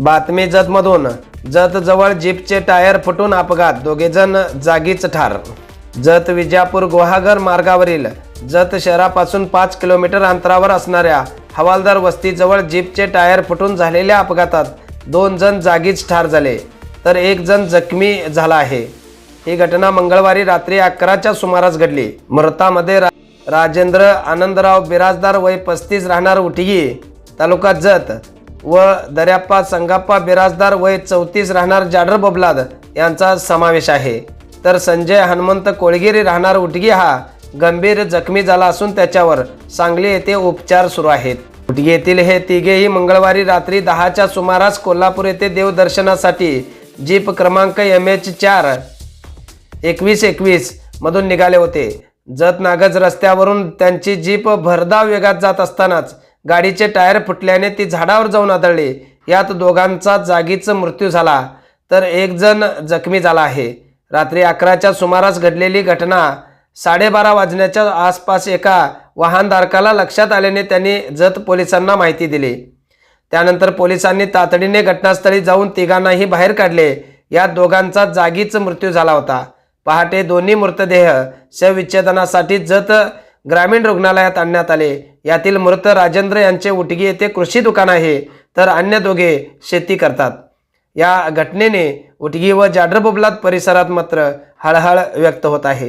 बातमी जतमधून. जत जवळ जीपचे टायर फुटून अपघात. दोघेजण जागीच ठार. जत विजापूर गुहागर मार्गावरील जत शहरापासून पाच किलोमीटर अंतरावर असणाऱ्या हवालदार वस्तीजवळ जीपचे टायर फुटून झालेल्या अपघातात दोन जण जागीच ठार झाले. तर एक जण जखमी झाला आहे. ही घटना मंगळवारी रात्री अकराच्या सुमारास घडली. मृतामध्ये रा राजेंद्र आनंदराव बिराजदार वय पस्तीस राहणार उटगी तालुका जत. व दर्याप्पा संगाप्पा बिराजदार वय चौतीस राहणार जाडर बबलाद यांचा समावेश आहे. तर संजय हनुमंत कोळगिरी राहणार उटगी हा गंभीर जखमी झाला असून त्याच्यावर सांगली येथे उपचार सुरू आहेत. उटगी येथील हे तिघेही मंगळवारी रात्री दहाच्या सुमारास कोल्हापूर येथे देवदर्शनासाठी जीप क्रमांक एम एच चार एकवीस एकवीस मधून निघाले होते. जत नागज रस्त्यावरून त्यांची जीप भरधाव वेगात जात असतानाच गाडीचे टायर फुटल्याने ती झाडावर जाऊन आदळली. यात दोघांचा जागीच मृत्यू झाला. तर एक जण जखमी झाला आहे. रात्री अकराच्या सुमारास घडलेली घटना साडेबारा वाजण्याच्या आसपास एका वाहनधारकाला लक्षात आल्याने त्यांनी जत पोलिसांना माहिती दिली. त्यानंतर पोलिसांनी तातडीने घटनास्थळी जाऊन तिघांनाही बाहेर काढले. या दोघांचा जागीच मृत्यू झाला होता. पहाटे दोन्ही मृतदेह शवविच्छेदनासाठी जत ग्रामीण रुग्णालयात आणण्यात आले. यातील मृत राजेंद्र यांचे उटगी येथे कृषी दुकान आहे. तर अन्य दोघे शेती करतात. या घटनेने उटगी व जाडरबुबलात परिसरात मात्र हळहळ व्यक्त होत आहे.